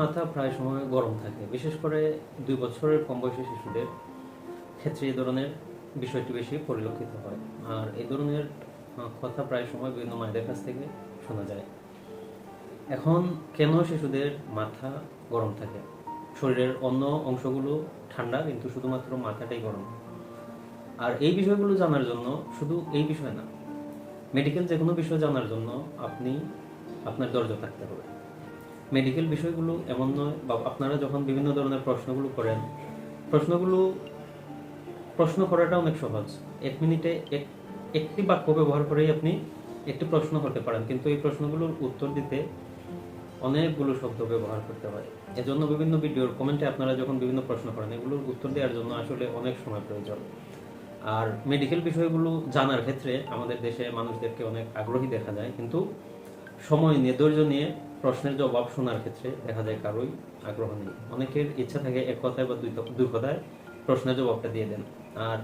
মাথা প্রায় সময় গরম থাকে। বিশেষ করে দুই বছরের কম বয়সী শিশুদের ক্ষেত্রে এই ধরনের বিষয়টি বেশি পরিলক্ষিত হয়। আর এই ধরনের কথা প্রায় সময় বিভিন্ন মায়েদের কাছ থেকে শোনা যায়। এখন কেন শিশুদের মাথা গরম থাকে? শরীরের অন্য অংশগুলো ঠান্ডা, কিন্তু শুধুমাত্র মাথাটাই গরম। আর এই বিষয়গুলো জানার জন্য শুধু এই বিষয় না, মেডিকেল যে কোনো বিষয় জানার জন্য আপনি আপনার দরজা থাকতে হবে। মেডিকেল বিষয়গুলো এমন নয়, বা আপনারা যখন বিভিন্ন ধরনের প্রশ্নগুলো করেন, প্রশ্নগুলো, প্রশ্ন করাটা অনেক সহজ। এক মিনিটে এক, একটি বাক্য ব্যবহার করেই আপনি একটি প্রশ্ন করতে পারেন, কিন্তু এই প্রশ্নগুলোর উত্তর দিতে অনেকগুলো শব্দ ব্যবহার করতে হয়। এজন্য বিভিন্ন ভিডিওর কমেন্টে আপনারা যখন বিভিন্ন প্রশ্ন করেন, এগুলোর উত্তর দেওয়ার জন্য আসলে অনেক সময় প্রয়োজন। আর মেডিকেল বিষয়গুলো জানার ক্ষেত্রে আমাদের দেশে মানুষদেরকে অনেক আগ্রহী দেখা যায়, কিন্তু সময় নিয়ে, ধৈর্য নিয়ে প্রশ্নের জবাব শোনার ক্ষেত্রে দেখা যায় কারোই আগ্রহ নেই। অনেকের ইচ্ছা থাকে এক কথায় বা দুই দুই কথায় প্রশ্নের জবাবটা দিয়ে দেন। আর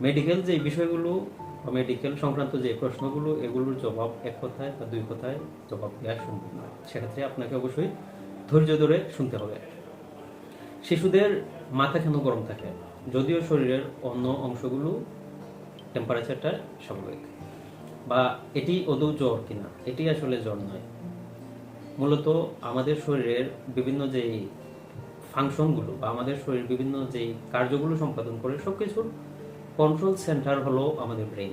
মেডিকেল যে বিষয়গুলো বা মেডিকেল সংক্রান্ত যে প্রশ্নগুলো, এগুলোর জবাব এক কথায় বা দুই কথায় জবাব দেওয়া সম্ভব নয়। সেক্ষেত্রে আপনাকে অবশ্যই ধৈর্য ধরে শুনতে হবে। শিশুদের মাথা কেন গরম থাকে? যদিও শরীরের অন্য অংশগুলো টেম্পারেচারটা স্বাভাবিক। বা এটি আদৌ জ্বর কিনা? এটি আসলে জ্বর নয়। মূলত আমাদের শরীরের বিভিন্ন যেই ফাংশনগুলো বা আমাদের শরীর বিভিন্ন যেই কার্যগুলো সম্পাদন করে, সবকিছুর কন্ট্রোল সেন্টার হলো আমাদের ব্রেন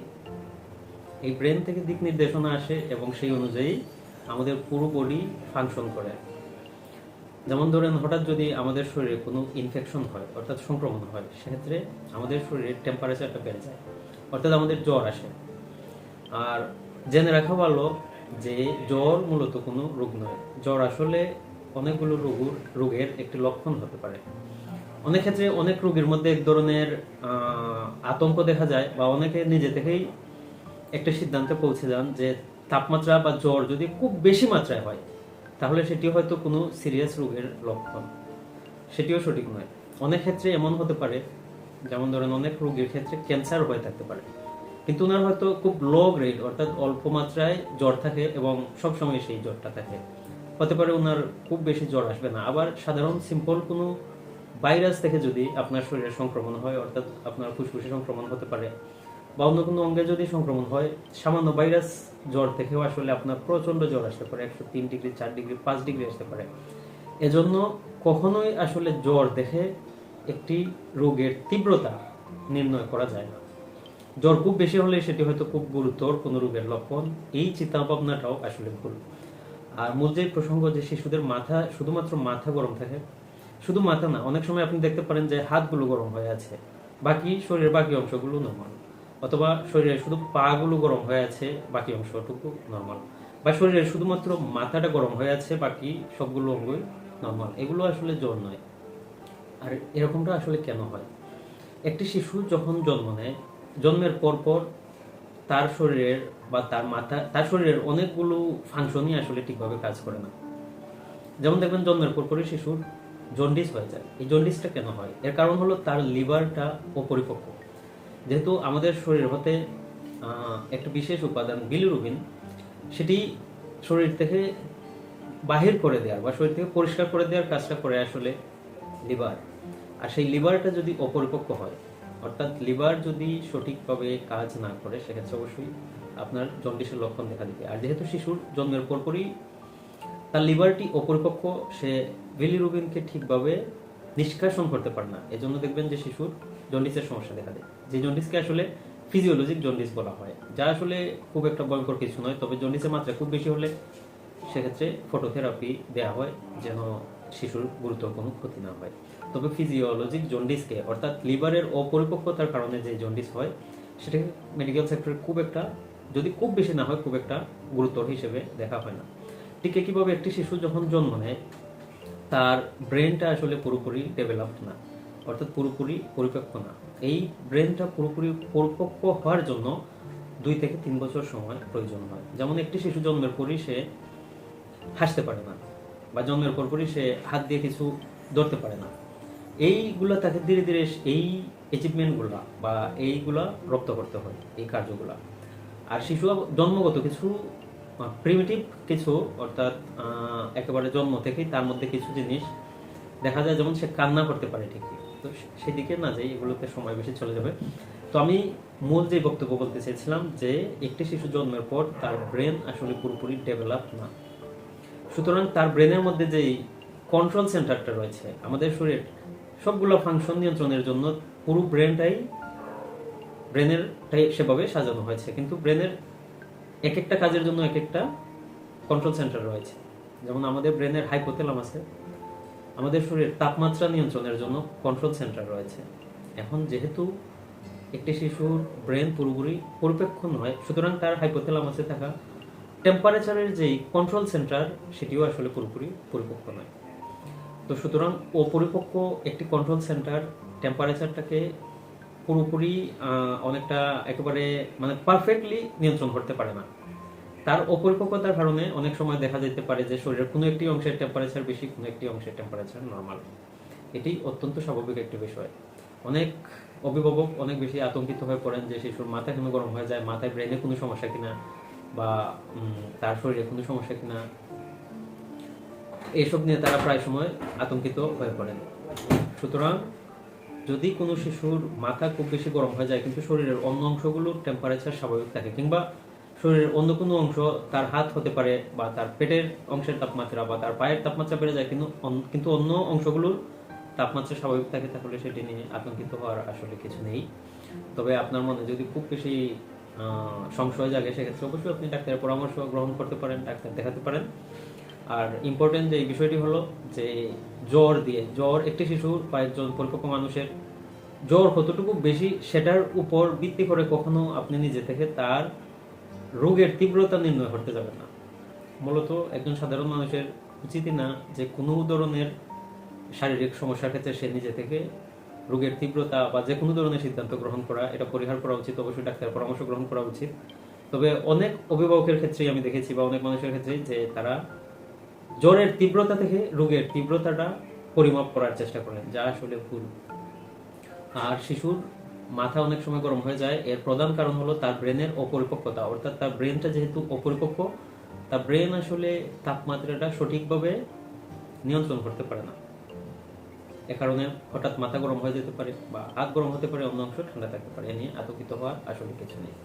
এই ব্রেন থেকে দিক নির্দেশনা আসে এবং সেই অনুযায়ী আমাদের পুরো বডি ফাংশন করে। যেমন ধরেন, হঠাৎ যদি আমাদের শরীরে কোনো ইনফেকশন হয়, অর্থাৎ সংক্রমণ হয়, সেক্ষেত্রে আমাদের শরীরের টেম্পারেচারটা বেড়ে যায়, অর্থাৎ আমাদের জ্বর আসে। আর জেনে রাখা ভালো যে জ্বর মূলত কোনো রোগ নয়। জ্বর আসলে অনেকগুলো রোগের রোগের একটি লক্ষণ হতে পারে। অনেক ক্ষেত্রে অনেক রোগীর মধ্যে এক ধরনের আতঙ্ক দেখা যায় বা অনেকে নিজে থেকেই একটা সিদ্ধান্তে পৌঁছে যান যে তাপমাত্রা বা জ্বর যদি খুব বেশি মাত্রায় হয়, তাহলে সেটি হয়তো কোনো সিরিয়াস রোগের লক্ষণ। সেটিও সঠিক নয়। অনেক ক্ষেত্রে এমন হতে পারে, যেমন ধরেন অনেক রোগীর ক্ষেত্রে ক্যান্সার হয়ে থাকতে পারে। কিন্তু ওনার হয়তো খুব লো গ্রেড অর্থাৎ অল্প মাত্রায় জ্বর থাকে এবং সবসময় সেই জ্বরটা থাকে। হতে পারে ওনার খুব বেশি জ্বর আসবে না। আবার সাধারণ সিম্পল কোনো ভাইরাস থেকে যদি আপনার শরীরে সংক্রমণ হয়, অর্থাৎ আপনার ফুসফুসে সংক্রমণ হতে পারে বা অন্য কোনো অঙ্গে যদি সংক্রমণ হয়, সামান্য ভাইরাস জ্বর থেকেও আসলে আপনার প্রচণ্ড জ্বর আসতে পারে, একশো তিন ডিগ্রি, চার ডিগ্রি, পাঁচ ডিগ্রি আসতে পারে। এজন্য কখনোই আসলে জ্বর দেখে একটি রোগের তীব্রতা নির্ণয় করা যায় না। জ্বর খুব বেশি হলে সেটি হয়তো খুব গুরুতর কোনো রোগের লক্ষণ। এই চিন্তা ভাবনাটাও আসলে ভুল। আর মূল যে প্রসঙ্গ যে শিশুদের মাথা, শুধুমাত্র মাথা গরম থাকে, শুধু মাথা না, অনেক সময় আপনি দেখতে পারেন যে হাতগুলো গরম হয়ে আছে, বাকি শরীরের বাকি অংশগুলো নর্মাল অথবা শরীরের শুধু পা গুলো গরম হয়ে আছে, বাকি অংশটুকু নর্মাল বা শরীরের শুধুমাত্র মাথাটা গরম হয়ে আছে, বাকি সবগুলো অঙ্গই নর্মাল এগুলো আসলে জ্বর নয়। আর এরকমটা আসলে কেন হয়? একটি শিশু যখন জন্ম নেয় জন্মের পর পর তার শরীরের বা তার মাথা, তার শরীরের অনেকগুলো ফাংশনই আসলে ঠিকভাবে কাজ করে না। যেমন দেখবেন জন্মের পরপরই শিশুর জন্ডিস হয়ে যায়। এই জন্ডিসটা কেন হয়? এর কারণ হলো তার লিভারটা অপরিপক্ক। যেহেতু আমাদের শরীর হতে একটা বিশেষ উপাদান বিলিরুবিন সেটি শরীর থেকে বাহির করে দেওয়ার বা শরীর থেকে পরিষ্কার করে দেওয়ার কাজটা করে আসলে লিভার। আর সেই লিভারটা যদি অপরিপক্ক হয় অর্থাৎ লিভার যদি সঠিকভাবে কাজ না করে, সেক্ষেত্রে অবশ্যই আপনার জন্ডিসের লক্ষণ দেখা দিবে। আর যেহেতু শিশুর জন্মের পরপরই তার লিভারটি অপরিপক্ক সে বিলিরুবিনকে ঠিকভাবে নিষ্কাশন করতে পারে না। এজন্য দেখবেন যে শিশুর জন্ডিসের সমস্যা দেখা দেয়। যে জন্ডিসকে আসলে ফিজিওলজিক জন্ডিস বলা হয়, যা আসলে খুব একটা ভয়ঙ্কর কিছু নয়, তবে জন্ডিসের মাত্রা খুব বেশি হলে সেক্ষেত্রে ফটোথেরাপি দেওয়া হয় যেন শিশুর গুরুতর কোনো ক্ষতি না হয়। তবে ফিজিওলজিক জন্ডিসকে অর্থাৎ লিভারের অপরিপক্কতার কারণে যে জন্ডিস হয় সেটাকে মেডিকেল সেক্টরে খুব একটা, যদি খুব বেশি না হয়, খুব একটা গুরুতর হিসেবে দেখা হয় না। ঠিক একইভাবে একটি শিশু যখন জন্ম নেয়, তার ব্রেনটা আসলে পুরোপুরি ডেভেলপড না, অর্থাৎ পুরোপুরি পরিপক্ক না। এই ব্রেনটা পুরোপুরি পরিপক্ক হওয়ার জন্য দুই থেকে তিন বছর সময় প্রয়োজন হয়। যেমন একটি শিশু জন্মের পরই সে হাসতে পারে না বা জন্মের পরপরই সে হাত দিয়ে কিছু ধরতে পারে না। এইগুলো তাকে ধীরে ধীরে এই অ্যাচিভমেন্টগুলা বা এইগুলা রপ্ত করতে হয়, এই কার্যগুলা। আর শিশু জন্মগত কিছু প্রিমিটিভ কিছু অর্থাৎ একেবারে জন্ম থেকেই তার মধ্যে কিছু জিনিস দেখা যায় যেমন সে কান্না করতে পারে ঠিকই। তো সেদিকে না যাই এগুলোতে সময় বেশি চলে যাবে। তো আমি মূল যে বক্তব্য বলতে চেয়েছিলাম যে একটি শিশু জন্মের পর তার ব্রেন আসলে পুরোপুরি ডেভেলপ না। সুতরাং তার ব্রেনের মধ্যে যেই কন্ট্রোল সেন্টারটা রয়েছে, আমাদের শরীর সবগুলো ফাংশন নিয়ন্ত্রণের জন্য পুরো ব্রেনটাই ব্রেনের সেভাবে সাজানো হয়েছে। কিন্তু ব্রেনের এক একটা কাজের জন্য এক একটা কন্ট্রোল সেন্টার রয়েছে। যেমন আমাদের ব্রেনের হাইপোথ্যালাম আছে আমাদের শরীরের তাপমাত্রা নিয়ন্ত্রণের জন্য কন্ট্রোল সেন্টার রয়েছে। এখন যেহেতু একটি শিশুর ব্রেন পুরোপুরি পরিপক্ষ নয়, সুতরাং তার হাইপোথ্যালামাসে থাকা টেম্পারেচারের যেই কন্ট্রোল সেন্টার সেটিও আসলে পুরোপুরি পরিপক্ক নয়। তো সুতরাং অপরিপক্ক একটি কন্ট্রোল সেন্টার টেম্পারেচারটাকে পুরোপুরি অনেকটা একেবারে মানে পারফেক্টলি নিয়ন্ত্রণ করতে পারে না। তার অপরিপক্কতার কারণে অনেক সময় দেখা যেতে পারে যে শরীরের কোনো একটি অংশের টেম্পারেচার বেশি, কোনো একটি অংশের টেম্পারেচার নর্মাল এটি অত্যন্ত স্বাভাবিক একটি বিষয়। অনেক অভিভাবক অনেক বেশি আতঙ্কিত হয়ে পড়েন যে শিশুর মাথা কেন গরম হয়ে যায়, মাথায় ব্রেনে কোনো সমস্যা কিনা বা তার শরীরে কোনো সমস্যা কিনা, এসব নিয়ে তারা প্রায় সময় আতঙ্কিত হয়ে পড়েন। সুতরাং যদি কোনো শিশুর মাথা খুব বেশি গরম হয়ে যায়, কিন্তু শরীরের অন্য অংশগুলোর টেম্পারেচার স্বাভাবিক থাকে, কিংবা শরীরের অন্য কোনো অংশ তার হাত হতে পারে বা তার পেটের অংশের তাপমাত্রা বা তার পায়ের তাপমাত্রা বেড়ে যায়, কিন্তু কিন্তু অন্য অংশগুলোর তাপমাত্রা স্বাভাবিক থাকে, তাহলে সেটি নিয়ে আতঙ্কিত হওয়ার আসলে কিছু নেই। তবে আপনার মনে যদি খুব বেশি সংশয় জাগে, সেক্ষেত্রে অবশ্যই আপনি ডাক্তারের পরামর্শ গ্রহণ করতে পারেন, ডাক্তার দেখাতে পারেন। আর ইম্পর্টেন্ট যে বিষয়টি হলো যে জ্বর দিয়ে, জ্বর একটি শিশুর বা একজন পরিপক্ক মানুষের জ্বর কতটুকু বেশি সেটার উপর ভিত্তি করে কখনো আপনি নিজে থেকে তার রোগের তীব্রতা নির্ণয় করতে যাবেন না। মূলত একজন সাধারণ মানুষের উচিতই না যে কোনো ধরনের শারীরিক সমস্যার ক্ষেত্রে সে নিজে থেকে রোগের তীব্রতা বা যে কোনো ধরনের সিদ্ধান্ত গ্রহণ করা, এটা পরিহার করা উচিত, অবশ্যই ডাক্তারের পরামর্শ গ্রহণ করা উচিত। তবে অনেক অভিভাবকের ক্ষেত্রেই আমি দেখেছি বা অনেক মানুষের ক্ষেত্রেই যে তারা জ্বরের তীব্রতা থেকে রোগের তীব্রতাটা পরিমাপ করার চেষ্টা করেন, যা আসলে ভুল। আর শিশুর মাথা অনেক সময় গরম হয়ে যায়, এর প্রধান কারণ হলো তার ব্রেনের অপরিপক্কতা। অর্থাৎ তার ব্রেনটা যেহেতু অপরিপক্ক, তার ব্রেন আসলে তাপমাত্রাটা সঠিকভাবে নিয়ন্ত্রণ করতে পারে না। এ কারণে হঠাৎ মাথা গরম হয়ে যেতে পারে বা হাত গরম হতে পারে, অন্য অংশ ঠান্ডা থাকতে পারে। এ নিয়ে আতঙ্কিত হওয়ার আসলে কিছু নেই।